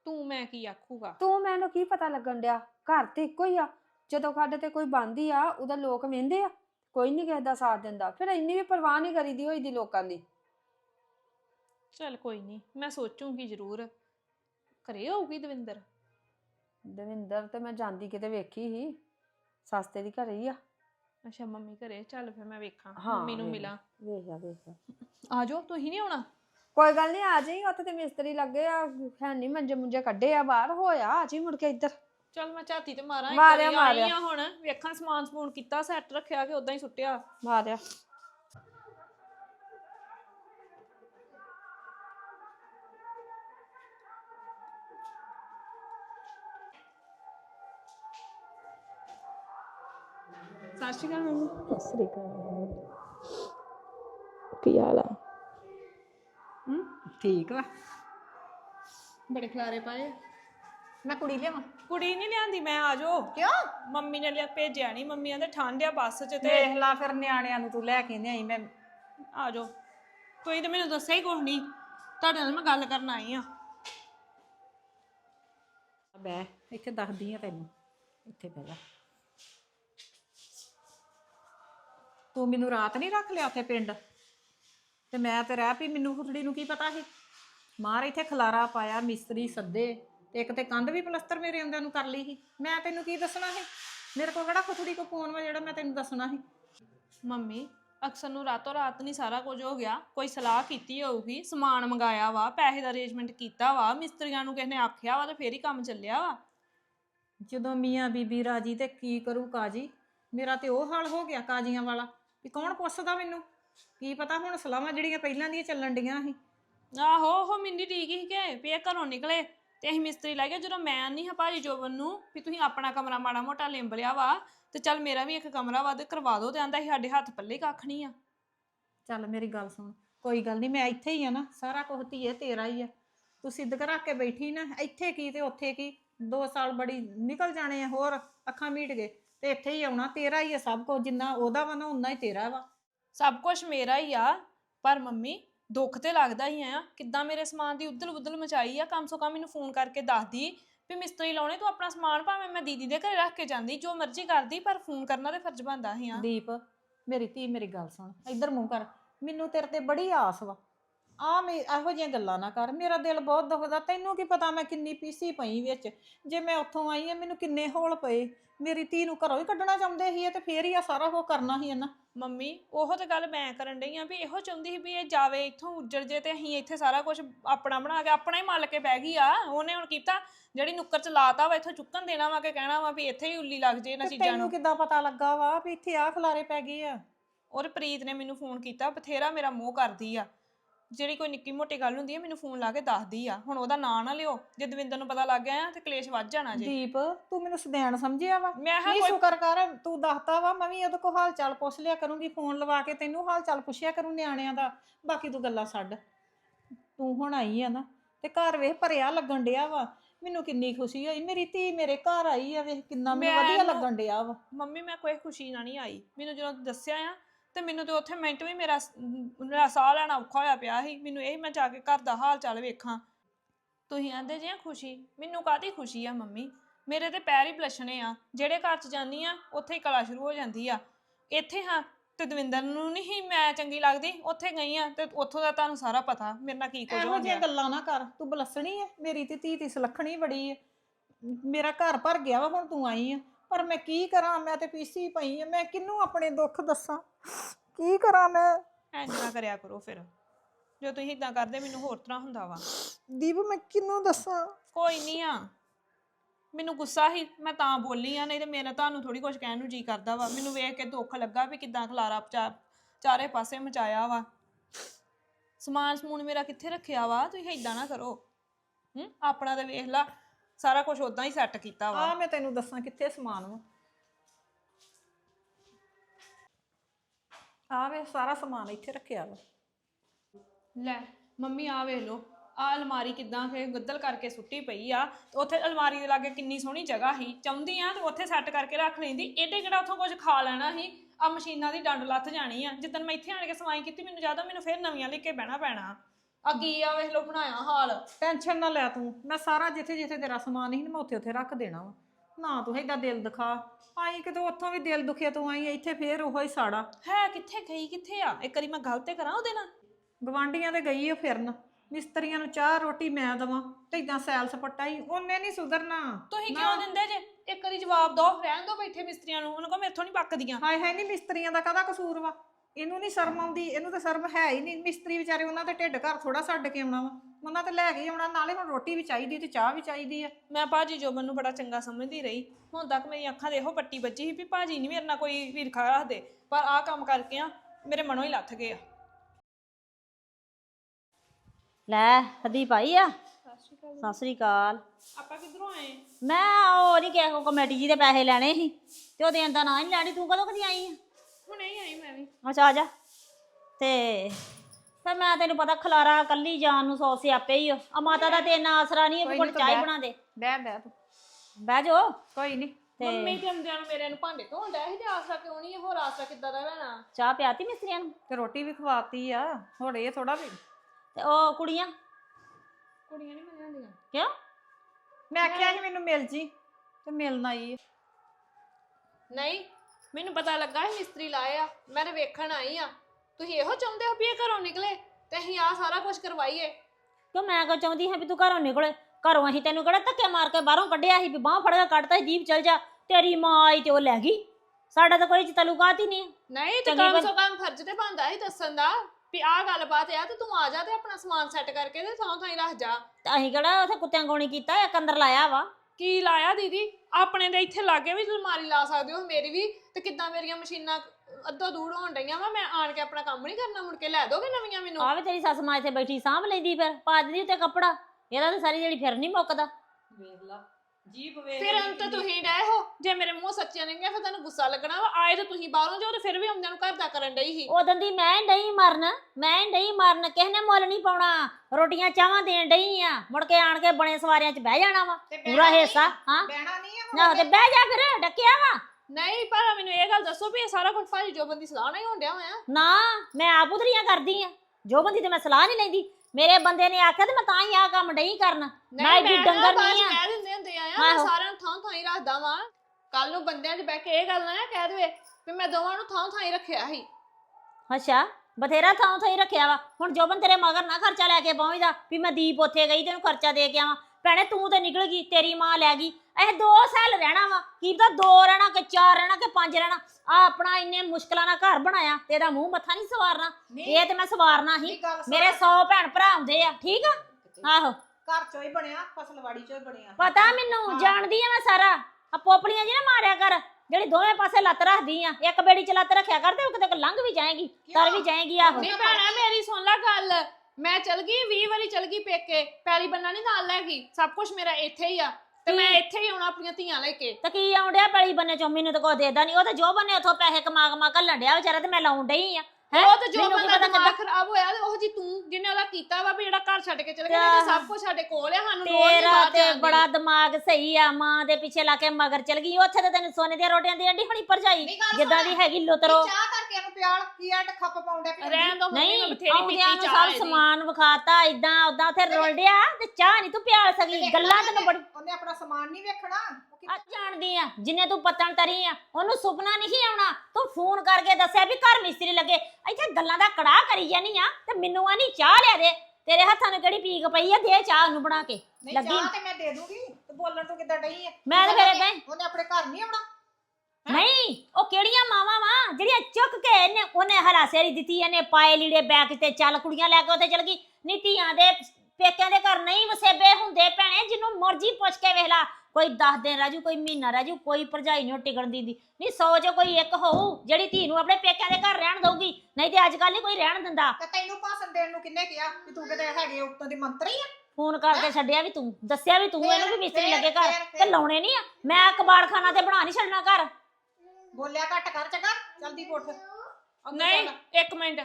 ਤੂੰ ਮੈਂ ਕੀ ਆਖੂਗਾ? ਤੂੰ ਮੈਨੂੰ ਕੀ ਪਤਾ ਲੱਗਣ ਡਿਆ? ਘਰ ਤੇ ਇੱਕੋ ਹੀ ਆ। ਜਦੋਂ ਸਾਡੇ ਤੇ ਕੋਈ ਬੰਦੀ ਆ ਉਹਦਾ ਲੋਕ ਵਹਿੰਦੇ ਆ। ਕੋਈ ਨਹੀਂ ਕਿਸੇ ਦਾ ਸਾਥ ਦਿੰਦਾ। ਫਿਰ ਇੰਨੀ ਵੀ ਪਰਵਾਹ ਨਹੀਂ ਕਰੀਦੀ ਹੋਈ ਦੀ ਲੋਕਾਂ ਦੀ। ਚੱਲ ਕੋਈ ਨਹੀਂ ਮੈਂ ਸੋਚੂਗੀ ਜ਼ਰੂਰ। ਘਰੇ ਹੋਊਗੀ ਦਵਿੰਦਰ? ਦਵਿੰਦਰ ਤੇ ਮੈਂ ਜਾਂਦੀ ਕਿਤੇ ਵੇਖੀ ਸੀ ਸੱਸ ਤੇਰੀ ਘਰੇ ਹੀ ਆ। ਅੱਛਾ ਮੰਮੀ ਘਰੇ। ਚੱਲ ਫਿਰ ਮੈਂ ਵੇਖਾਂ। ਹਾਂ, ਮੰਮੀ ਨੂੰ ਵੇਖ। ਮਿਲਾਂ। ਵੇਖ ਆ ਵੇਖ ਆ। ਜਾਓ ਤੁਸੀਂ ਨਹੀਂ ਆਉਣਾ? ਕੋਈ ਗੱਲ ਨਹੀਂ ਆ ਜਾਈ। ਉੱਥੇ ਤੇ ਮਿਸਤਰੀ ਲੱਗੇ ਆ। ਹੈ ਨਹੀਂ ਮੰਜੇ ਮੁੰਜੇ ਕੱਢੇ ਆ ਬਾਹਰ ਹੋਇਆ। ਆ ਜਾਈ ਮੁੜ ਕੇ ਇੱਧਰ। ਚੱਲ ਮੈਂ ਝਾਤੀ ਤੇ ਮਾਰਾਂ ਇੱਕ ਮਾਰਿਆ, ਵਾਰੀ ਆਈ ਮਾਰਿਆ। ਆ ਹੁਣ। ਵੇਖਾਂ ਸਮਾਨ ਸਮੂਨ ਕੀਤਾ ਸੈੱਟ ਰੱਖਿਆ ਕਿ ਉਦਾਂ ਹੀ ਸੁੱਟਿਆ? ਮਾਰਿਆ। ਸਤਿ ਸ਼੍ਰੀ ਅਕਾਲ ਮੰਮੀ। ਸਤਿ ਸ੍ਰੀ ਅਕਾਲ। ਕੀ ਹਾਲ ਆ? ਹੂੰ ਠੀਕ ਵਾ। ਬੜੇ ਖਲਾਰੇ ਪਾਏ। ਮੈਂ ਕੁੜੀ ਲਿਆਵਾਂ। ਕੁੜੀ ਨਹੀਂ ਲਿਆਂਦੀ ਮੈਂ ਆ ਜਾਓ। ਕਿਉਂ? ਮੰਮੀ ਨੇ ਲਿਆ ਭੇਜਿਆ ਨਹੀਂ ਮੰਮੀ ਕਹਿੰਦੇ ਠੰਡ ਆ ਬੱਸ 'ਚ ਤੇ। ਦੇਖ ਲਾ ਫਿਰ ਨਿਆਣਿਆਂ ਨੂੰ ਤੂੰ ਲੈ ਕੇ ਨਹੀਂ ਆਈ ਮੈਂ ਆ ਜਾਓ। ਤੁਸੀਂ ਤਾਂ ਮੈਨੂੰ ਦੱਸਿਆ ਹੀ ਕੁਛ ਨਹੀਂ। ਤੁਹਾਡੇ ਨਾਲ ਮੈਂ ਗੱਲ ਕਰਨ ਆਈ ਆ ਬੈ ਇੱਥੇ ਦੱਸਦੀ ਆ ਤੈਨੂੰ। ਇੱਥੇ ਬਹਿ ਜਾ। ਤੂੰ ਮੈਨੂੰ ਰਾਤ ਨਹੀਂ ਰੱਖ ਲਿਆ ਉੱਥੇ ਪਿੰਡ? ਤੇ ਮੈਂ ਤੇ ਰਹਿ ਪਈ ਮੈਨੂੰ ਖੁਸੜੀ ਨੂੰ ਕੀ ਪਤਾ ਸੀ? ਮਾਰ ਇੱਥੇ ਖਲਾਰਾ ਪਾਇਆ ਮਿਸਤਰੀ ਸੱਦੇ। ਤੇ ਇੱਕ ਤੇ ਕੰਧ ਵੀ ਪਲਸਤਰ ਮੇਰੇ ਆਉਂਦਿਆਂ ਨੂੰ ਕਰ ਲਈ ਸੀ। ਮੈਂ ਤੈਨੂੰ ਕੀ ਦੱਸਣਾ ਸੀ? ਮੇਰੇ ਕੋਲ ਕਿਹੜਾ ਖੁਸੜੀ ਕੋ ਫੋਨ ਵਾ ਜਿਹੜਾ ਮੈਂ ਤੈਨੂੰ ਦੱਸਣਾ ਸੀ? ਮੰਮੀ ਅਕਸਰ ਨੂੰ ਰਾਤੋਂ ਰਾਤ ਨਹੀਂ ਸਾਰਾ ਕੁਝ ਹੋ ਗਿਆ। ਕੋਈ ਸਲਾਹ ਕੀਤੀ ਹੋਊਗੀ ਸਮਾਨ ਮੰਗਾਇਆ ਵਾ ਪੈਸੇ ਦਾ ਅਰੇਂਜਮੈਂਟ ਕੀਤਾ ਵਾ ਮਿਸਤਰੀਆਂ ਨੂੰ ਕਿਸੇ ਨੇ ਆਖਿਆ ਵਾ ਤੇ ਫੇਰ ਹੀ ਕੰਮ ਚੱਲਿਆ ਵਾ। ਜਦੋਂ ਮੀਆਂ ਬੀਬੀ ਰਾਜੀ ਤੇ ਕੀ ਕਰੂ ਕਾਜੀ? ਮੇਰਾ ਤੇ ਉਹ ਹਾਲ ਹੋ ਗਿਆ ਕਾਜੀਆਂ ਵਾਲਾ। ਵੀ ਕੌਣ ਪੁੱਛਦਾ ਮੈਨੂੰ? ਕੀ ਪਤਾ ਹੁਣ ਸਲਾਹਾਂ ਜਿਹੜੀਆਂ ਪਹਿਲਾਂ ਦੀਆਂ ਚੱਲਣ ਡੀਆਂ ਸੀ? ਆਹੋ ਉਹ ਮਿੰਦੀ ਠੀਕ ਹੀ ਕਿ ਇਹ ਘਰੋਂ ਨਿਕਲੇ। ਤੇ ਅਸੀਂ ਮਿਸਤਰੀ ਲੈ ਗਏ ਜਦੋਂ ਮੈਂ ਨਹੀਂ ਹਾਂ ਭਾਜੀ ਜੋਬਨ ਨੂੰ ਵੀ ਤੁਸੀਂ ਆਪਣਾ ਕਮਰਾ ਮਾੜਾ ਮੋਟਾ ਲਿੰਬ ਲਿਆ ਵਾ ਤੇ ਚੱਲ ਮੇਰਾ ਵੀ ਇੱਕ ਕਮਰਾ ਵਾ ਤੇ ਕਰਵਾ ਦਿਓ ਤੇ ਆਂਦਾ ਸੀ ਸਾਡੇ ਹੱਥ ਪੱਲੇ ਕੱਖ ਨਹੀਂ ਆ। ਚੱਲ ਮੇਰੀ ਗੱਲ ਸੁਣ ਕੋਈ ਗੱਲ ਨਹੀਂ ਮੈਂ ਇੱਥੇ ਹੀ ਆ ਨਾ ਸਾਰਾ ਕੁਝ ਧੀਏ ਤੇਰਾ ਹੀ ਆ। ਤੂੰ ਸਿੱਧ ਰੱਖ ਕੇ ਬੈਠੀ ਨਾ ਇੱਥੇ ਕੀ ਤੇ ਉੱਥੇ ਕੀ? 2 ਸਾਲ ਬੜੀ ਨਿਕਲ ਜਾਣੇ ਆ ਹੋਰ ਅੱਖਾਂ ਮੀਟ ਗਏ ਤੇ ਇੱਥੇ ਹੀ ਆਉਣਾ ਤੇਰਾ ਹੀ ਆ ਸਭ ਕੁਝ ਜਿੰਨਾ ਉਹਦਾ ਵਾ ਨਾ ਉਨਾ ਹੀ ਤੇਰਾ ਵਾ। ਸਭ ਕੁਝ ਮੇਰਾ ਹੀ ਆ ਪਰ ਮੰਮੀ ਦੁੱਖ ਤੇ ਲੱਗਦਾ ਹੀ ਆ। ਕਿੱਦਾਂ ਮੇਰੇ ਸਮਾਨ ਦੀ ਉਦਲ ਬੁਦਲ ਮਚਾਈ ਆ, ਕਮ ਸੋ ਕਮ ਮੈਨੂੰ ਫੋਨ ਕਰਕੇ ਦੱਸਦੀ ਵੀ ਮਿਸਤਰੀ ਲਾਉਣੇ, ਤੂੰ ਆਪਣਾ ਸਮਾਨ ਭਾਵੇਂ ਮੈਂ ਦੀਦੀ ਦੇ ਘਰੇ ਰੱਖ ਕੇ ਜਾਂਦੀ, ਜੋ ਮਰਜ਼ੀ ਕਰਦੀ, ਪਰ ਫੋਨ ਕਰਨਾ ਤੇ ਫਰਜ਼ ਬਣਦਾ ਹੀ ਆ। ਦੀਪ, ਮੇਰੀ ਧੀ, ਮੇਰੀ ਗੱਲ ਸੁਣ। ਇੱਧਰ ਮੂੰਹ ਕਰ। ਮੈਨੂੰ ਤੇਰੇ ਤੇ ਬੜੀ ਆਸ ਵਾ। ਆ ਮੈਂ ਇਹੋ ਜਿਹੀਆਂ ਗੱਲਾਂ ਨਾ ਕਰ। ਮੇਰਾ ਦਿਲ ਬਹੁਤ ਦੁਖਦਾ। ਤੈਨੂੰ ਕੀ ਪਤਾ ਮੈਂ ਕਿੰਨੀ ਪੀਸੀ ਪਈ ਵਿੱਚ? ਜੇ ਮੈਂ ਉੱਥੋਂ ਆਈ ਆ ਮੈਨੂੰ ਕਿੰਨੇ ਹੌਲ ਪਏ? ਮੇਰੀ ਧੀ ਨੂੰ ਘਰੋਂ ਹੀ ਕੱਢਣਾ ਚਾਹੁੰਦੇ ਸੀ ਤੇ ਫੇਰ ਹੀ ਆ ਸਾਰਾ ਕੁਝ ਕਰਨਾ ਸੀ ਇਹਨਾਂ। ਮੰਮੀ ਉਹ ਤੇ ਗੱਲ ਮੈਂ ਕਰਨ ਡਈ ਆ ਵੀ ਇਹੋ ਚਾਹੁੰਦੀ ਸੀ ਵੀ ਇਹ ਜਾਵੇ ਇੱਥੋਂ ਉੱਜੜ ਜੇ ਤੇ ਅਸੀਂ ਇੱਥੇ ਸਾਰਾ ਕੁਝ ਆਪਣਾ ਬਣਾ ਕੇ ਆਪਣਾ ਹੀ ਮੱਲ ਕੇ ਬਹਿ ਗਈ ਆ। ਉਹਨੇ ਹੁਣ ਕੀਤਾ ਜਿਹੜੀ ਨੁੱਕਰ ਚ ਲਾਤਾ ਵਾ ਇੱਥੋਂ ਚੁੱਕਣ ਦੇਣਾ ਵਾ ਕਿ ਕਹਿਣਾ ਵਾ ਵੀ ਇੱਥੇ ਹੀ ਉੱਲੀ ਲੱਗ ਜੇ ਇਹਨਾਂ ਤੇ ਚੀਜ਼ਾਂ ਤੈਨੂੰ ਨੂੰ। ਕਿੱਦਾਂ ਪਤਾ ਲੱਗਾ ਵਾ ਵੀ ਇੱਥੇ ਆ ਖਲਾਰੇ ਪੈ ਗਏ ਆ? ਔਰ ਪ੍ਰੀਤ ਨੇ ਮੈਨੂੰ ਫੋਨ ਕੀਤਾ ਬਥੇਰਾ ਮੇਰਾ ਮੋਹ ਕਰਦੀ ਆ। ਜਿਹੜੀ ਕੋਈ ਨਿੱਕੀ ਮੋਟੀ ਗੱਲ ਹੁੰਦੀ ਆ ਮੈਨੂੰ ਫੋਨ ਲਾ ਕੇ ਦੱਸਦੀ ਆ। ਹੁਣ ਉਹਦਾ ਨਾਂ ਨਾ ਲਿਓ। ਜੇ ਦਵਿੰਦਰ ਨੂੰ ਪਤਾ ਲੱਗ ਗਿਆ ਤੇ ਕਲੇਸ਼ ਵੱਧ ਜਾਣਾ ਜੇ। ਦੀਪ ਤੂੰ ਮੈਨੂੰ ਸਦੈਣ ਸਮਝਿਆ ਵਾ। ਮੈਂ ਹਾਂ ਨਹੀਂ ਕੋਈ ਸ਼ੁਕਰ ਕਰ ਤੂੰ ਦੱਸਤਾ ਵਾ ਮੈਂ ਵੀ ਉਹਦੇ ਕੋਲ ਹਾਲ ਚਾਲ ਪੁੱਛ ਲਿਆ ਕਰੂੰਗੀ ਫੋਨ ਲਵਾ ਕੇ ਤੈਨੂੰ ਹਾਲ ਚਾਲ ਪੁੱਛਿਆ ਕਰੂੰ ਨਿਆਣਿਆਂ ਦਾ। ਬਾਕੀ ਤੂੰ ਗੱਲਾਂ ਛੱਡ। ਤੂੰ ਹੁਣ ਆਈ ਆ ਨਾ ਤੇ ਘਰ ਵੇਖ ਭਰਿਆ ਲੱਗਣ ਡਿਆ ਵਾ। ਮੈਨੂੰ ਕਿੰਨੀ ਖੁਸ਼ੀ ਹੋਈ। ਮੇਰੀ ਧੀ ਮੇਰੇ ਘਰ ਆਈ ਆ ਵੇਖ ਕਿੰਨਾ ਮੈਨੂੰ ਵਧੀਆ ਮੈਨੂੰ- ਲੱਗਣ ਡਿਆ ਵਾ। ਮੰਮੀ ਮੈਂ ਕੋਈ ਖੁਸ਼ੀ ਨਾਲ ਨਹੀਂ ਆਈ। ਮੈਨੂੰ ਜਦੋਂ ਦੱਸਿਆ ਆ ਤੇ ਮੈਨੂੰ ਤੇ ਉੱਥੇ ਮਿੰਟ ਵੀ ਮੇਰਾ ਸ- ਮੇਰਾ ਸਾਹ ਲੈਣਾ ਔਖਾ ਹੋਇਆ ਪਿਆ ਸੀ। ਮੈਨੂੰ ਇਹ ਮੈਂ ਜਾ ਕੇ ਘਰ ਦਾ ਹਾਲ ਚਾਲ ਵੇਖਾਂ। ਤੁਸੀਂ ਆਂਦੇ ਜੇ ਖੁਸ਼ੀ? ਮੈਨੂੰ ਕਾਦੀ ਖੁਸ਼ੀ ਆ ਮੰਮੀ? ਮੇਰੇ ਤੇ ਪੈਰ ਹੀ ਬਲਸ਼ਣੇ ਆ। ਜਿਹੜੇ ਘਰ ਚ ਜਾਂਦੀ ਆ ਉੱਥੇ ਹੀ ਕਲਾ ਸ਼ੁਰੂ ਹੋ ਜਾਂਦੀ ਆ। ਇੱਥੇ ਹਾਂ ਤੇ ਦਵਿੰਦਰ ਨੂੰ ਨਹੀਂ ਮੈਂ ਚੰਗੀ ਲੱਗਦੀ। ਉੱਥੇ ਗਈ ਆ ਤੇ ਉੱਥੋਂ ਦਾ ਤੁਹਾਨੂੰ ਸਾਰਾ ਪਤਾ। ਮੇਰੇ ਨਾਲ ਕੀ ਕੁਝ ਇਹੋ ਹੋ ਜਿਹੀਆਂ ਗਿਆ। ਗੱਲਾਂ ਨਾ ਕਰ। ਤੂੰ ਬਲਸਣੀ ਆ। ਮੇਰੀ ਤੇ ਧੀ ਦੀ ਸੁਲੱਖਣੀ ਬੜੀ ਆ। ਮੇਰਾ ਘਰ ਭਰ ਗਿਆ ਵਾ ਹੁਣ ਤੂੰ ਆਈ ਆ। ਪਰ ਮੈਂ ਕੀ ਕਰਾਂ? ਮੈਂ ਤੇ ਪੀਸੀ ਪਈ ਆ। ਮੈਂ ਕਿਹਨੂੰ ਆਪਣੇ ਦੁੱਖ ਦੱਸਾਂ? ਕੀ ਕਰਾਂ ਮੈਂ? ਨਾ ਕਰਿਆ ਕਰੋ ਫਿਰ। ਜੋ ਤੁਸੀਂ ਇਦਾਂ ਕਰਦੇ ਮੈਨੂੰ ਹੋਰ ਤਰ੍ਹਾਂ ਹੁੰਦਾ ਵਾ। ਦੀਪ ਮੈਂ ਕਿਹਨੂੰ ਦੱਸਾਂ? ਕੋਈ ਨਹੀਂ ਆ। ਮੈਨੂੰ ਗੁੱਸਾ ਹੀ ਮੈਂ ਤਾਂ ਬੋਲੀ ਆ ਨਹੀਂ ਤੇ ਮੇਰਾ ਤੁਹਾਨੂੰ ਥੋੜੀ ਕੁਝ ਕਹਿਣ ਨੂੰ ਜੀ ਕਰਦਾ ਵਾ। ਮੈਨੂੰ ਵੇਖ ਕੇ ਦੁੱਖ ਲੱਗਾ ਵੀ ਕਿਦਾਂ ਖਲਾਰਾ ਪਚਾ ਚਾਰੇ ਪਾਸੇ ਮਚਾਇਆ ਵਾ। ਸਮਾਨ ਸਮੂਨ ਮੇਰਾ ਕਿੱਥੇ ਰੱਖਿਆ ਵਾ? ਤੁਸੀਂ ਏਦਾਂ ਨਾ ਕਰੋ। ਹੂੰ? ਆਪਣਾ ਤੇ ਵੇਖ ਲਾ। ਸਾਰਾ ਕੁਝ ਉਦਾਂ ਹੀ ਸੈੱਟ ਕੀਤਾ ਵਾ। ਆ ਮੈਂ ਤੈਨੂੰ ਦੱਸਾਂ ਕਿੱਥੇ ਸਮਾਨ ਵਾ। ਆ ਵੇ ਸਾਰਾ ਸਮਾਨ ਇੱਥੇ ਰੱਖਿਆ ਵਾ। ਲੈ ਮੰਮੀ ਆ ਵੇਖ ਲੋ ਆ ਅਲਮਾਰੀ ਕਿਦਾਂ ਫੇ ਗੱਦਲ ਕਰਕੇ ਸੁੱਟੀ ਪਈ ਆ। ਤੇ ਉੱਥੇ ਅਲਮਾਰੀ ਦੇ ਲਾਗੇ ਕਿੰਨੀ ਸੋਹਣੀ ਜਗ੍ਹਾ ਸੀ। ਚਾਹੁੰਦੀ ਆ ਤੇ ਉੱਥੇ ਸੈੱਟ ਕਰਕੇ ਰੱਖ ਲੈਂਦੀ। ਏਡੇ ਕਿਹੜਾ ਉੱਥੋਂ ਕੁਝ ਖਾ ਲੈਣਾ ਸੀ? ਆ ਮਸ਼ੀਨਾਂ ਦੀ ਡੰਡ ਲੱਥ ਜਾਣੀ ਆ। ਜਿੱਦਣ ਮੈਂ ਇੱਥੇ ਆਣ ਕੇ ਸਵਾਈ ਕੀਤੀ ਮੈਨੂੰ ਜ਼ਿਆਦਾ ਮੈਨੂੰ ਫੇਰ ਨਵੀਆਂ ਲੈ ਕੇ ਬਹਿਣਾ ਪੈਣਾ। ਆ ਕੀ ਆ ਵੇਖ ਲੋ ਬਣਾਇਆ ਹਾਲ। ਟੈਨਸ਼ਨ ਨਾ ਲੈ ਤੂੰ। ਮੈਂ ਸਾਰਾ ਜਿੱਥੇ ਜਿੱਥੇ ਤੇਰਾ ਸਮਾਨ ਸੀ ਨਾ ਮੈਂ ਉੱਥੇ ਉੱਥੇ ਰੱਖ ਦੇਣਾ ਵਾ। ਨਾ ਤੂੰ ਏਦਾਂ ਦਿਲ ਦਿਖਾ। ਆਈ ਕਿਤੇ ਉੱਥੋਂ ਵੀ ਦਿਲ ਦੁਖਿਆ ਤੂੰ ਆਈ ਇੱਥੇ ਫੇਰ ਉਹੋ ਹੀ ਸਾੜਾ। ਹੈ ਕਿੱਥੇ ਗਈ ਕਿੱਥੇ ਆ? ਇੱਕ ਵਾਰੀ ਮੈਂ ਗੱਲ ਤੇ ਕਰਾਂ ਉਹਦੇ ਨਾਲ? ਗਵਾਂਡੀਆਂ ਦੇ ਗਈ ਆ ਫਿਰਨ। ਮਿਸਤਰੀਆਂ ਨੂੰ ਚਾਹ ਰੋਟੀ ਮੈਂ ਦਵਾਂ ਤੇ ਇਦਾਂ ਸੈਲ ਸਪੱਟਾ ਹੀ। ਉਹਨੇ ਨਹੀਂ ਸੁਧਰਨਾ। ਤੁਸੀਂ। ਕਿਉਂ ਦਿੰਦੇ ਜੇ? ਇੱਕ ਵਾਰੀ ਜਵਾਬ ਦਿਓ। ਰਹਿਣ ਦਿਓ ਬੈਠੇ ਮਿਸਤਰੀਆਂ ਨੂੰ। ਉਹਨਾਂ ਕੋ ਮੇਥੋਂ ਨਹੀਂ ਪੱਕਦੀਆਂ। ਹਾਏ ਹਾਏ ਨਹੀਂ ਮਿਸਤਰੀਆਂ ਦਾ ਕਾਹਦਾ ਕਸੂਰ ਵਾ? ਇਹਨੂੰ ਨਹੀਂ ਸ਼ਰਮ ਆਉਂਦੀ ਇਹਨੂੰ ਤਾਂ ਸ਼ਰਮ ਹੈ ਹੀ ਨਹੀਂ। ਮਿਸਤਰੀ ਵਿਚਾਰੇ ਉਹਨਾਂ ਦੇ ਢਿੱਡ ਘਰ ਥੋੜਾ ਛੱਡ ਕੇ ਆਉਣਾ ਵਾ। ਉਹਨਾਂ ਤੇ ਲੈ ਕੇ ਹੀ ਆਉਣਾ ਨਾਲੇ ਹੁਣ ਰੋਟੀ ਵੀ ਚਾਹੀਦੀ ਤੇ ਚਾਹ ਵੀ ਚਾਹੀਦੀ ਆ। ਮੈਂ ਭਾਜੀ ਜੋਬਨ ਨੂੰ ਬੜਾ ਚੰਗਾ ਸਮਝਦੀ ਰਹੀ। ਹੁਣ ਤੱਕ ਮੇਰੀ ਅੱਖਾਂ ਦੇ ਇਹੋ ਪੱਟੀ ਵੱਜੀ ਸੀ ਵੀ ਭਾਜੀ ਨਹੀਂ ਮੇਰੇ ਨਾਲ ਕੋਈ ਵੀਰਖਾ ਰੱਖਦੇ। ਪਰ ਆਹ ਕੰਮ ਕਰਕੇ ਆ ਮੇਰੇ ਮਨੋਂ ਹੀ ਲੱਥ ਗਏ ਆ ਲੈ ਹਦੀਪ ਆਈ ਆ? ਸਤਿ ਸ੍ਰੀ ਅਕਾਲ। ਆਪਾਂ ਕਿੱਧਰੋਂ ਆਏ? ਮੈਂ ਉਹ ਨਹੀਂ ਕਿਸੇ ਕੋ ਕਮੇਟੀ ਜੀ ਦੇ ਪੈਸੇ ਲੈਣੇ ਸੀ। ਤੇ ਉਹ ਦੇਣ ਦਾ ਨਾਂ ਹੀ ਲੈਣੀ ਤੂੰ ਕਦੋਂ ਕਦੀ ਆਈ ਆ? ਹੁਣੇ ਹੀ ਆਈ ਮੈਂ ਵੀ। ਅੱਛਾ ਆ ਜਾ। ਤੇ ਫਿਰ ਮੈਂ ਤੈਨੂੰ ਪਤਾ ਖਲਾਰਾ ਕੱਲੀ ਜਾਣ ਨੂੰ ਸੌ ਸਿਆਪੇ ਹੀ ਓ। ਆ ਮਾਤਾ ਦਾ ਤੇ ਇੰਨਾ ਆਸਰਾ ਨਹੀਂ ਕੋਈ ਕੋਈ ਨੀ ਤੂੰ ਚਾਹ ਬਹਿ। ਬਣਾ ਦੇ। ਬਹਿ ਬਹਿ ਤੂੰ। ਬਹਿ ਜੋ ਕੋਈ ਨਹੀਂ ਤੇ ਮੰਮੀ ਤੇ ਨੂੰ ਮੇਰੇ ਨੂੰ ਭਾਂਡੇ ਧੋਣ ਡਿਆ ਸੀ ਤੇ ਆਸਰਾ ਕਿਉਂ ਨਹੀਂ ਹੋਰ ਆਸਰਾ ਕਿੱਦਾਂ ਦਾ ਲੈਣਾ ਚਾਹ ਪਿਆਤੀ ਮਿਸਤਰੀਆਂ ਨੂੰ? ਤੇ ਰੋਟੀ ਵੀ ਖਵਾਤੀ ਆ। ਹੁਣ ਇਹ ਥੋੜਾ ਵੀ। ਤੇ ਉਹ ਕੁੜੀਆਂ? ਕੁੜੀਆਂ ਨਹੀਂ ਮਿਲਣ ਦੀਆਂ। ਕਿਉਂ? ਮੈਂ ਆਖਿਆ ਸੀ ਮੈਨੂੰ ਮਿਲ ਜੀ ਤੇ ਮਿਲਣਾ ਹੀ ਨਹੀਂ ਮੈਨੂੰ ਪਤਾ ਲੱਗਾ ਸੀ ਮਿਸਤਰੀ ਲਾਏ ਆ ਮੈਂ ਤੇ ਵੇਖਣ ਆਈ ਆ। ਤੁਸੀਂ ਇਹੋ ਚਾਹੁੰਦੇ ਹੋ ਵੀ ਇਹ ਘਰੋਂ ਨਿਕਲੇ? ਤੇ ਅਸੀਂ ਆ ਸਾਰਾ ਕੁਝ ਕਰਵਾਈਏ। ਕਿਉਂ ਮੈਂ ਕੋ ਚਾਹੁੰਦੀ ਹਾਂ ਵੀ ਤੂੰ ਘਰੋਂ ਨਿਕਲੇ? ਘਰੋਂ ਅਸੀਂ ਤੈਨੂੰ ਕਿਹੜਾ ਧੱਕੇ ਮਾਰ ਕੇ ਬਾਹਰੋਂ ਕੱਢਿਆ ਸੀ ਵੀ ਬਾਹ ਫੜ ਕੇ ਕੱਢਤਾ ਸੀ ਦੀਪ ਚਲ ਜਾ ਤੇਰੀ ਮਾਂ ਆਈ ਤੇ ਉਹ ਲੈ ਗਈ। ਸਾਡਾ ਤਾਂ ਕੋਈ ਤਲੁਕਾਤ ਹੀ ਨਹੀਂ। ਨਹੀਂ ਤੇ ਚੰਗੀ ਕੰਮ ਗੱਲ- ਸੋ ਕੰਮ ਫਰਜ਼ ਤੇ ਬਣਦਾ ਹੀ ਦੱਸਣ ਦਾ ਵੀ ਆਹ ਗੱਲਬਾਤ ਆ ਤੇ ਤੂੰ ਆ ਜਾ ਤੇ ਆਪਣਾ ਸਮਾਨ ਸੈੱਟ ਕਰਕੇ ਤੇ ਥਾਂ ਥਾਂ ਹੀ ਰੱਖ ਜਾ। ਤੇ ਅਸੀਂ ਕਿਹੜਾ ਉੱਥੇ ਕੁੱਤਿਆਂ ਗੋਣੀ ਕੀਤਾ ਇੱਕ ਅੰਦਰ ਲਾਇਆ ਵਾ। ਕੀ ਲਾਇਆ ਦੀਦੀ? ਆਪਣੇ ਦੇ ਇੱਥੇ ਲਾਗੇ ਵੀ ਅਲਮਾਰੀ ਲਾ ਸਕਦੇ ਹੋ ਮੇਰੀ ਵੀ। ਤੇ ਕਿੱਦਾਂ ਮੇਰੀਆਂ ਮਸ਼ੀਨਾਂ ਅੱਧੋ ਦੂਰ ਹੋਣ ਡਈਆਂ ਵਾ? ਮੈਂ ਆਣ ਕੇ ਆਪਣਾ ਕੰਮ ਨਹੀਂ ਕਰਨਾ ਮੁੜ ਕੇ ਲੈ ਦੋਗੇ ਨਵੀਆਂ ਮੈਨੂੰ? ਆਵੇ ਤੇਰੀ ਸੱਸ ਮਾਂ ਇੱਥੇ ਬੈਠੀ ਸਾਂਭ ਲੈਂਦੀ ਫਿਰ ਪਾ ਦਿੰਦੀ ਉੱਤੇ ਕੱਪੜਾ। ਇਹਦਾ ਤਾਂ ਸਾਰੀ ਜਿਹੜੀ ਫਿਰ ਨਹੀਂ ਮੁੱਕਦਾ। ਵੇਖ ਲਾ। ਜੀਬ ਵੇਖ ਫਿਰ ਅੰਤ ਤੁਸੀਂ ਡਏ ਹੋ? ਜੇ ਮੇਰੇ ਮੂੰਹ ਸੱਚੇ ਨਹੀਂ ਗਏ ਫਿਰ ਤੁਹਾਨੂੰ ਗੁੱਸਾ ਲੱਗਣਾ ਵਾ। ਆਏ ਤੇ ਤੁਸੀਂ ਬਾਹਰੋਂ ਜਾਓ ਤੇ ਫਿਰ ਵੀ ਆਉਂਦਿਆਂ ਨੂੰ ਘਰ ਦਾ ਕਰਨ ਡਈ ਸੀ। ਉਦੋਂ ਦੀ ਮੈਂ ਨਹੀਂ ਮਰਨ ਮੈਂ ਨਹੀਂ ਮਰਨ ਕਿਸੇ ਨੇ ਮੁੱਲ ਨਹੀਂ ਪਾਉਣਾ। ਰੋਟੀਆਂ ਚਾਹਾਂ ਦੇਣ ਡਈ ਆ ਮੁੜ ਕੇ ਆਣ ਕੇ ਬਣੇ ਸਵਾਰਿਆਂ 'ਚ ਬਹਿ ਜਾਣਾ ਵਾ। ਤੇ ਪੂਰਾ ਬਹਿਣਾ ਹਿੱਸਾ ਹਾਂ। ਬਹਿਣਾ ਨਹੀਂ ਆ ਨਾ ਹੁਣ ਤੇ ਬਹਿ ਜਾ ਫਿਰ ਡੱਕਿਆ ਵਾ। ਨਹੀਂ ਪਰ ਮੈਨੂੰ ਇਹ ਗੱਲ ਦੱਸੋ ਵੀ ਇਹ ਸਾਰਾ ਕੁਝ ਭਾਜੀ ਜੋ ਬੰਦੀ ਸਲਾਹ ਨਹੀਂ ਹੋਣ ਡਿਆ ਹੋਇਆ। ਨਾ ਮੈਂ ਆਪ ਉਧਰੀਆਂ ਕਰਦੀ ਆ। ਜੋ ਬੰਦੀ ਤੇ ਮੈਂ ਸਲਾਹ ਨਹੀਂ ਲੈਂਦੀ। ਮੇਰੇ ਬੰਦੇ ਨੇ ਆਖਿਆ ਤੇ ਮੈਂ ਤਾਂ ਹੀ ਆ ਕੰਮ ਡਈ ਕਰਨ। ਮੈਂ ਨਾ ਡੰਗਰ ਨਹੀਂ ਆ। ਕਹਿ ਦਿੰਦੇ ਹੁੰਦੇ ਆ ਮੈਂ ਆਹੋ। ਸਾਰਿਆਂ ਨੂੰ ਥਾਂ ਥਾਂ ਹੀ ਰੱਖਦਾ ਵਾਂ। ਕੱਲ ਨੂੰ ਬੰਦਿਆਂ 'ਚ ਬਹਿ ਕੇ ਇਹ ਗੱਲ ਨਾ ਕਹਿ ਦੇਵੇ ਵੀ ਮੈਂ ਦੋਵਾਂ ਨੂੰ ਥਾਂ ਥਾਂ ਹੀ ਰੱਖਿਆ ਸੀ। ਅੱਛਾ ਬਥੇਰਾ ਥਾਂ ਥਾਂ ਹੀ ਰੱਖਿਆ ਵਾ। ਹੁਣ ਜੋਬਨ ਤੇਰੇ ਮਗਰ ਨਾ ਖਰਚਾ ਲੈ ਕੇ ਪਹੁੰਚਦਾ ਵੀ ਮੈਂ ਦੀਪ ਉੱਥੇ ਗਈ ਤੈਨੂੰ ਖਰਚਾ ਦੇ ਕੇ ਆਵਾਂ। ਭੈਣੇ ਤੂੰ ਤੇ ਨਿਕਲ ਗਈ ਤੇਰੀ ਮਾਂ ਲੈ ਗਈ। ਇਹ ਦੋ ਸਾਲ ਰਹਿਣਾ ਵਾ। ਕੀ ਪਤਾ ਦੋ ਰਹਿਣਾ ਕਿ ਚਾਰ ਰਹਿਣਾ ਕਿ ਪੰਜ ਰਹਿਣਾ। ਆ ਆਪਣਾ ਇੰਨੇ ਮੁਸ਼ਕਲਾਂ ਨਾਲ ਘਰ ਬਣਾਇਆ ਤੇ ਇਹਦਾ ਮੂੰਹ ਮੱਥਾ ਨਹੀਂ ਸਵਾਰਨਾ। ਨਹੀਂ। ਇਹ ਤੇ ਮੈਂ ਸਵਾਰਨਾ ਹੀ। ਇਹ ਗੱਲ ਸੁਣ, ਮੇਰੇ 100 ਭੈਣ ਭਰਾ ਆਉਂਦੇ ਆ ਠੀਕ ਆ? ਆਹੋ। ਘਰ ਚੋਂ ਹੀ ਬਣਿਆ ਫਸਲਵਾੜੀ ਚੋਂ ਹੀ ਬਣਿਆ। ਪਤਾ ਮੈਨੂੰ ਹਾਂ। ਜਾਣਦੀ ਆ ਮੈਂ ਸਾਰਾ। ਆ ਪੋਪਲੀਆਂ ਜੀ ਨਾ ਮਾਰਿਆ ਕਰ ਜਿਹੜੀ ਦੋਵੇਂ ਪਾਸੇ ਲੱਤ ਰੱਖਦੀ ਆ। ਇੱਕ ਬੇੜੀ ਚ ਲੱਤ ਰੱਖਿਆ ਕਰ ਤੇ ਉਹ ਕਿਤੇ ਲੰਘ ਵੀ ਜਾਏਗੀ ਤਰ ਵੀ ਜਾਏਗੀ ਆਹੋ। ਨਹੀਂ ਭੈਣਾ ਮੇਰੀ ਸੁਣ ਲੈ ਗੱਲ। ਮੈਂ ਚਲ ਗਈ 20 ਵਾਰੀ ਚਲ ਗਈ ਪੇਕੇ ਪੈਲੀ ਬੰਨਾ ਨਹੀਂ ਨਾਲ ਲੈ ਗਈ ਸਭ ਕੁਝ ਮੇਰਾ ਇੱਥੇ ਹੀ ਆ। ਤੇ ਮੈਂ ਇੱਥੇ ਹੀ ਆਉਣਾ ਆਪਣੀਆਂ ਧੀਆਂ ਲੈ ਕੇ। ਤੇ ਕੀ ਆਉਂਦਿਆ ਪਲੀ ਬੰਨੇ ਚੋਂ? ਮੈਨੂੰ ਤਾਂ ਕੋਈ ਦੇਦਾ ਨਹੀਂ ਉਹ ਤਾਂ ਜੋ ਬੰਨੇ ਉਥੋਂ ਪੈਸੇ ਕਮਾ ਕਮਾ ਘੱਲਣ ਡਿਆ ਵਿਚਾਰਾ ਤੇ ਮੈਂ ਲਾਉਣ ਡਈ ਆ। ਹੈਂ? ਉਹ ਤੇ ਜੋ ਮੈਨੂੰ ਕੀ ਬੰਦਾ ਪਤਾ ਦਿਮਾਗ ਖਰਾਬ ਹੋਇਆ ਤੇ ਉਹ ਜੀ ਤੂੰ ਜਿਹਨੇ ਉਹਦਾ ਕੀਤਾ ਵਾ ਵੀ ਜਿਹੜਾ ਘਰ ਛੱਡ ਕੇ ਚਲ ਗਿਆ ਨਹੀਂ ਤੇ ਸਭ ਕੁਝ ਸਾਡੇ ਕੋਲ ਆ ਸਾਨੂੰ ਲੋੜ ਨਹੀਂ ਤੇਰਾ ਬਾਹਰ ਤੇ ਜਾਣ ਦੀ ਬੜਾ ਦਿਮਾਗ ਸਹੀ ਆ ਮਾਂ ਦੇ ਪਿੱਛੇ ਲਾ ਕੇ ਮਗਰ ਚਲ ਗਈ ਉੱਥੇ ਤੇ ਤੈਨੂੰ ਸੋਨੇ ਦੀਆਂ ਰੋਟੀਆਂ ਦੇਣ ਦੀ ਹਣੀ ਭਰਜਾਈ ਨਹੀਂ ਗੱਲ ਜਿੱਦਾਂ ਸੁਣ। ਦੀ ਹੈਗੀ ਲੁਤਰੋ ਚਾਹ ਕਰਕੇ ਇਹਨੂੰ ਪਿਆਲ ਕੀ ਐ ਖੱਪ ਪਾਉਂਦਾ ਰਹਿਣ ਦੋ ਮੰਮੀ ਨਹੀਂ ਬਥੇਰੀ ਆਉਂਦਿਆਂ ਪੀਤੀ ਨੂੰ ਚਾਹ ਸਭ ਇਹਦੀ। ਸਮਾਨ ਵਿਖਾਤਾ ਇਦਾਂ ਉਦਾਂ ਉੱਥੇ ਰੋਲਡਿਆ ਤੇ ਚਾਹ ਨਹੀਂ ਤੂੰ ਪਿਆਲ ਸਕੀ ਗੱਲਾਂ ਤੈਨੂੰ ਬੜੀ ਉਹਨੇ ਆਪਣਾ ਸਮਾਨ ਨਹੀਂ ਵੇਖਣਾ ਆ ਜਾਣਦੀ ਆ ਜਿੰਨੇ ਤੂੰ ਪਤਨ ਤਰੀ ਆ ਉਹਨੂੰ ਸੁਪਨਾ ਨਹੀਂ ਆਉਣਾ। ਤੂੰ ਫੋਨ ਕਰਕੇ ਦੱਸਿਆ ਵੀ ਘਰ ਮਿਸਤਰੀ ਲੱਗੇ। ਇੱਥੇ ਗੱਲਾਂ ਦਾ ਕੜਾ ਕਰੀ ਜਾਨੀ ਆ ਤੇ ਮੈਨੂੰ ਆ ਨਹੀਂ ਚਾਹ ਲਿਆ ਦੇ। ਤੇਰੇ ਹੱਥਾਂ ਨੂੰ ਕਿਹੜੀ ਪੀਕ ਪਈ ਆ? ਦੇ ਚਾਹ ਉਹਨੂੰ ਬਣਾ ਕੇ। ਨਹੀਂ ਲੱਗੀ ਚਾਹ ਤੇ ਮੈਂ ਦੇ ਦੂੰਗੀ। ਤੇ ਬੋਲਣ ਤੋਂ ਕਿੱਦਾਂ ਡਈ ਐ ਮੈਂ ਤਾਂ ਫਿਰ ਏਦਾਂ ਹੀ- ਉਹਨੇ ਆਪਣੇ ਘਰ ਨਹੀਂ ਆਉਣਾ? ਨਹੀਂ ਉਹ ਕਿਹੜੀਆਂ ਮਾਵਾਂ ਵਾਂ? ਜਿਹੜੀਆਂ ਚੁੱਕ ਕੇ ਇਹਨੇ ਉਹਨੇ ਹਰਾ ਸੇਰੀ ਦਿੱਤੀ ਇਹਨੇ ਪਾਏ ਲੀੜੇ ਬੈਗ ਤੇ ਚੱਲ ਕੁੜੀਆਂ ਲੈ ਕੇ ਉੱਥੇ ਚਲ ਗਈ। ਨੀਤੀਆਂ ਦੇ ਪੇਕਿਆਂ ਦੇ ਘਰ ਨਹੀਂ ਵਸੇਬੇ ਹੁੰਦੇ ਭੈਣੇ ਜਿਹਨੂੰ ਮਰਜ਼ੀ ਪੁੱਛ ਕੇ ਵੇਖ ਲਾ। ਕੋਈ 10 ਦਿਨ ਰਾਜੂ ਕੋਈ ਮਹੀਨਾ ਰਾਜੂ ਕੋਈ ਭਰਜਾਈ ਨਹੀਂ ਟਿਕਣ ਦਿੰਦੀ। ਨਹੀਂ ਸੌ ਚ ਕੋਈ ਇੱਕ ਹੋਊ ਜਿਹੜੀ ਧੀ ਨੂੰ ਆਪਣੇ ਪੇਕਿਆਂ ਦੇ ਘਰ ਰਹਿਣ ਦਊਗੀ ਨਹੀਂ ਤੇ ਅੱਜ ਕੱਲ ਨਹੀਂ ਕੋਈ ਰਹਿਣ ਦਿੰਦਾ। ਤੇ ਤੈਨੂੰ ਭਾਸ਼ਣ ਦੇਣ ਨੂੰ ਕਿੰਨੇ ਕਿਹਾ ਕਿ ਤੂੰ ਕਿਤੇ ਹੈਗੇ ਉੱਤੋਂ ਦੀ ਮੰਤਰੀ ਆ? ਫੋਨ ਕਰਕੇ ਛੱਡਿਆ ਵੀ ਤੂੰ ਦੱਸਿਆ ਵੀ ਤੂੰ ਇਹਨੂੰ ਵੀ ਮਿਸਤਰੀ ਲੱਗੇ ਘਰ ਤੇ। ਲਾਉਣੇ ਨਹੀਂ ਆ। ਮੈਂ ਕਬਾੜਖਾਨਾ ਤੇ ਬਣਾ ਨਹੀਂ ਛੱਡਣਾ ਘਰ। ਬੋਲਿਆ ਘੱਟ ਕਰ ਚੰਗਾ ਜਲਦੀ ਉੱਠ। ਨਹੀਂ ਚੱਲ। ਇੱਕ ਮਿੰਟ।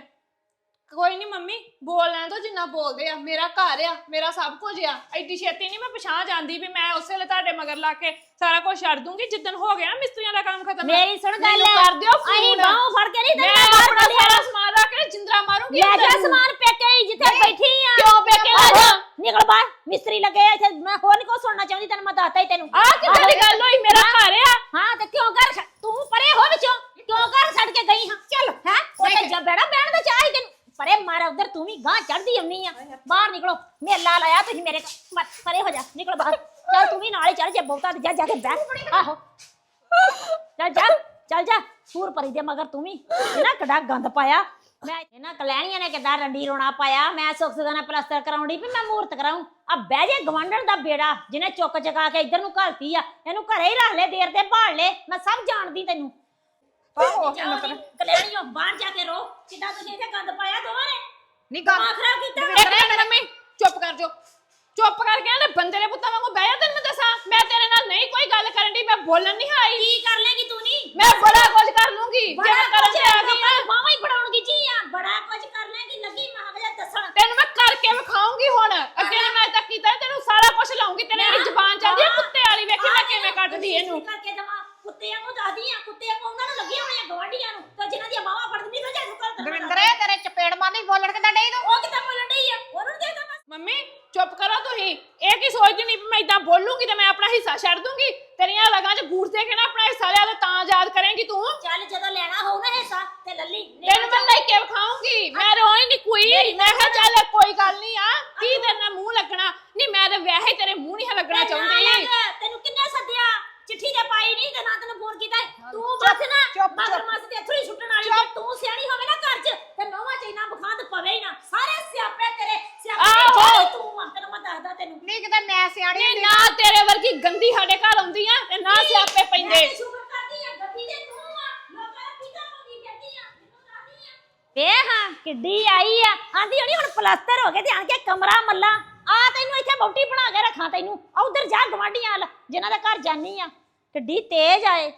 ਕੋਈ ਨਹੀਂ ਮੰਮੀ ਬੋਲ ਲੈਣ ਦੋ ਜਿੰਨਾ ਬੋਲਦੇ ਆ। ਮੇਰਾ ਘਰ ਆ ਮੇਰਾ ਸਭ ਕੁਝ ਆ। ਐਡੀ ਛੇਤੀ ਨਹੀਂ ਮੈਂ ਪਛਾਣ ਜਾਂਦੀ ਵੀ ਮੈਂ ਉਸੇ ਵੇਲੇ ਤੁਹਾਡੇ ਮਗਰ ਲਾ ਕੇ ਸਾਰਾ ਕੁਝ ਛੱਡ ਦੂੰਗੀ। ਜਿੱਦਣ ਹੋ ਗਿਆ ਨਾ ਮਿਸਤਰੀਆਂ ਦਾ ਕੰਮ ਖਤਮ। ਮੇਰੀ ਸੁਣ ਗੱਲ। ਮੈਨੂੰ ਕਰ ਦਿਓ ਫੋਨ ਬਾਹੋਂ ਫੜ ਕੇ ਨਹੀਂ ਮੈਂ ਤੈਨੂੰ ਬਾਹਰ ਆਪਣਾ ਕੱਢਿਆ। ਸਾਰਾ ਸਮਾਨ ਰੱਖ ਕੇ ਜਿੰਦਰਾ ਮਾਰੂੰਗੀ ਲੈ ਜਾ ਅੰਦਰ। ਸਮਾਨ ਪੇਕੇ ਹੀ ਜਿੱਥੇ ਬੈਠੀ ਆ। ਕਿਉਂ ਪੇਕੇ ਲੈ ਜਾ ਨਿਕਲ ਬਾਹਰ। ਮਿਸਤਰੀ ਲੱਗੇ ਆ ਇੱਥੇ। ਮੈਂ ਹੋਰ ਨਹੀਂ ਕੋ ਸੁਣਨਾ ਚਾਹੁੰਦੀ ਤੈਨੂੰ ਮੈਂ ਦੱਸਤਾ ਹੀ ਤੈਨੂੰ। ਆ ਕਿੱਦਾਂ ਦੀ ਗੱਲ ਹੋਈ? ਮੇਰਾ ਘਰ ਆ। ਹਾਂ ਤੇ ਕਿਉਂ ਘਰ ਛੱਡ- ਤੂੰ ਪਰੇ ਹੋ ਵਿੱਚੋਂ ਕਿਉਂ ਘਰ ਛੱਡ ਕੇ ਗਈ ਹਾਂ ਚੱਲ ਹੈ ਉੱਥੇ ਨਹੀਂ। ਜਬੜਾ ਬਹਿਣ ਦਾ ਚਾਹੀ ਤੈਨੂੰ ਉਧਰ ਤੂੰ ਵੀ ਗਾਂ ਚੜਦੀ ਆਉਣੀ ਆ। ਬਾਹਰ ਨਿਕਲੋ। ਮੇਲਾ ਲਾਇਆ ਤੁਸੀਂ ਮੇਰੇ ਘਰ। ਮਤ ਪਰੇ ਹੋ ਜਾ। ਨਿਕਲ ਬਾਹਰ। ਚੱਲ ਤੂੰ ਵੀ ਨਾਲ ਹੀ ਚੱਲ ਜੇ ਬਹੁਤਾ ਤੇ ਜਾ ਜਾ ਕੇ ਬੈਠ ਆਹੋ। ਚੱਲ ਜਾ ਚੱਲ ਜਾ। ਸੂਰ ਪਰੀ ਦੇ ਮਗਰ ਤੂੰ ਵੀ। ਇਹਨਾਂ ਕਿੱਡਾ ਗੰਦ ਪਾਇਆ। ਮੈਂ ਇਹਨਾਂ ਕਲੈਣੀਆਂ ਨੇ ਕਿੱਦਾਂ ਰੰਡੀ ਰੋਣਾ ਪਾਇਆ। ਮੈਂ ਸੁੱਖ ਨਾਲ ਪਲਸਤਰ ਕਰਾਉਂਦੀ ਵੀ ਮੈਂ ਮੂਰਤ ਕਰਾਉਂ ਆ ਬਹਿ ਜੇ ਗਵੰਡਣ ਦਾ ਬੇੜਾ ਜਿਹਨੇ ਚੁੱਕ ਚਕਾ ਕੇ ਇੱਧਰ ਨੂੰ ਘਲਤੀ ਆ। ਇਹਨੂੰ ਘਰੇ ਹੀ ਰੱਖ ਲੈ ਦੇਰ ਤੇ ਭਾਲ ਲੈ। ਮੈਂ ਸਭ ਜਾਣਦੀ ਤੈਨੂੰ। ਆਹੋ ਕਲੈਣੀਓ ਬਾਹਰ ਜਾ ਕੇ ਰੋ। ਕਿੱਦਾਂ ਤੁਸੀਂ ਇੱਥੇ ਗੰਦ ਪਾਇਆ ਦੋਵਾਂ ਨੇ? ਨਹੀਂ ਗੱਲ ਦਿਮਾਗ ਖਰਾਬ ਕੀਤਾ। ਇੱਕ ਮਿੰਟ ਮੰਮੀ ਚੁੱਪ ਕਰ ਜੋ ਚੁੱਪ ਕਰਕੇ ਨਾ ਬੰਦੇ ਦੇ ਪੁੱਤਾਂ ਵਾਂਗੂ ਬਹਿ ਜਾ ਤੈਨੂੰ ਮੈਂ ਦੱਸਾਂ। ਮੈਂ ਤੇਰੇ ਨਾਲ ਨਹੀਂ ਕੋਈ ਗੱਲ ਕਰਨ ਦੀ ਮੈਂ ਬੋਲਣ ਨਹੀਂ ਆਈ। ਕੀ ਕਰ ਲੇਗੀ ਤੂੰ ਨਹੀਂ ਮੈਂ ਬੜਾ ਕੁਝ ਕਰ ਲੂੰਗੀ। ਜੇ ਮੈਂ ਕਰਨ ਤੇ ਆ ਗਈ ਨਾ। ਬਾਵਾ ਹੀ ਬਣਾਉਣਗੀ ਜੀ ਆ ਬੜਾ ਕੁਝ ਕਰ ਲੇਗੀ ਲੱਗੀ ਮਹਾਵਜਾ ਦੱਸਣ ਤੈਨੂੰ ਮੈਂ ਕਰਕੇ ਵਿਖਾਉਂਗੀ ਹੁਣ। ਅੱਗੇ ਨੇ ਮੈਂ ਕੀਤਾ ਤੈਨੂੰ ਸਾਰਾ ਕੁਝ ਲਾਉਂਗੀ। ਤੇਰੇ ਮੇਰੀ ਜ਼ਬਾਨ ਚੱਲਦੀ ਆ ਕੁੱਤੇ ਵਾਲੀ ਵੇਖੀ ਮੈਂ ਕਿਵੇਂ ਕੱਟਦੀ ਇਹਨੂੰ। ਕਰਕੇ ਕੁੱਤਿਆਂ ਨੂੰ ਦੱਸਦੀ ਆ ਕੁੱਤੇ ਵਾਂਗੂ ਉਹਨਾਂ ਨੂੰ ਲੱਗੇ ਹੋਣੇ ਆ ਗਵਾਂਢੀਆਂ ਨੂੰ। ਤੇ ਜਿਨ੍ਹਾਂ ਦੀਆਂ ਬਾਵਾ ਫੜਦੀ ਨਿਕਲ ਜਾ ਤੂੰ ਦਵਿੰਦਰੇ ਤੇਰੇ ਚਪੇੜ ਮਾਰਨੀ ਬੋਲਣ ਕਿੱਦਾਂ ਡਈ ਤੂੰ? ਉਹ ਕਿੱਦਾਂ ਬੋਲਣ ਡਈ ਆ? ਉਹਨੂੰ ਦੇ ਦੋ ਮੰਮੀ ਚੁੱਪ ਕਰੋ ਤੁਸੀਂ। ਇਹ ਕੀ ਸੋਚਦੀ ਨਹੀਂ ਮੈਂ ਇਦਾਂ ਬੋਲੂੰਗੀ ਤੇ ਮੈਂ ਆਪਣਾ ਹਿੱਸਾ ਛੱਡ ਦੂੰਗੀ? ਤੇਰੀਆਂ ਲਗਾਂ 'ਚ ਗੂੜ ਦੇ ਕੇ ਨਾ ਆਪਣਾ ਹਿੱਸਾ ਲਿਆ ਤੇ ਤਾਂ ਯਾਦ ਕਰੇਂਗੀ ਤੂੰ। ਚੱਲ ਜਦੋਂ ਲੈਣਾ ਹੋਊ ਨਾ ਹਿੱਸਾ ਤੇ ਲੱਲੀ ਤੈਨੂੰ ਮੈਂ ਲੈ ਕੇ ਵਿਖਾਉਂਗੀ। ਮੈਂ ਰੋਈ ਨਹੀਂ ਕੋਈ ਮੈਂ ਕਿਹਾ ਚੱਲ ਕੋਈ ਗੱਲ ਨਹੀਂ ਆ। ਕੀ ਤੇਰੇ ਨਾਲ ਮੂੰਹ ਲੱਗਣਾ? ਨਹੀਂ ਮੈਂ ਤਾਂ ਵਿਆਹੇ ਤੇਰੇ ਮੂੰਹ ਨਹੀਂ ਲੱਗਣਾ ਚਾਹੁੰਦੀ। ਤੈਨੂੰ ਕਿੰਨੇ ਸੱਦਿਆ? ਚਿੱਠੀ ਤੇ ਪਾਈ ਨਹੀਂ ਤੇ ਨਾ ਤੈਨੂੰ ਫੋਨ ਕੀਤਾ ਤੂੰ ਬਸ ਨਾ ਚੁੱਪ, ਮਗਰ ਚੁੱਪ। ਮਸ ਤੇ ਇੱਥੋਂ ਹੀ ਛੁੱਟਣ ਵਾਲੀ ਜੇ ਤੂੰ ਸਿਆਣੀ ਹੋਵੇ ਨਾ ਘਰ 'ਚ ਤੇ ਨੋਵਾ ਚ ਇਨਾ ਬਖਾਂਦ ਪਵੇ ਹੀ ਨਾ ਸਾਰੇ ਸਿਆਪੇ ਤੇਰੇ ਸਿਆਪੇ ਆਹੋ। ਜਿਹੜੇ ਤੂੰ ਆ ਤੈਨੂੰ ਮੈਂ ਦੱਸਦਾ ਤੈਨੂੰ ਨਹੀਂ ਕਿਤੇ ਮੈਂ ਸਿਆਣੀ ਨਹੀਂ ਨਾ ਤੇਰੇ ਵਰਗੀ ਗੰਦੀ ਸਾਡੇ ਘਰ ਆਉਂਦੀ ਆ ਤੇ ਨਾ ਸਿਆਪੇ ਮੈਂ ਪੈਂਦੇ ਤੇ ਸ਼ੁਕਰ ਕਰਦੀ ਆ ਗੱਡੀ ਤੇ ਤੂੰ ਆ ਲੋਕਾਂ ਦਾ ਪੀਤਾ ਮੰਗੀ ਫਿਰਦੀ ਆ ਮੈਨੂੰ ਦੱਸਦੀ ਆ ਵੇ ਹਾਂ ਕਿੱਡੀ ਆਈ ਆ ਆਂਦੀ ਹੋਣੀ ਹੁਣ ਪਲਾਸਟਰ ਹੋ ਗਏ ਤੇ ਆਣ ਕੇ ਕਮਰਾ ਮੱਲਾ ਆ ਤੈਨੂੰ ਇੱਥੇ ਬੌਟੀ ਬਣਾ ਕੇ ਰੱਖਾਂ ਤੈਨੂੰ ਉਧਰ ਜਾ ਗਵਾਂਢੀਆਂ ਵੱਲ ਜਿਨ੍ਹਾਂ ਦੇ ਘਰ ਜਾਨੀ ਆ। ਗੱਡੀ ਤੇਜ਼ ਆਏ।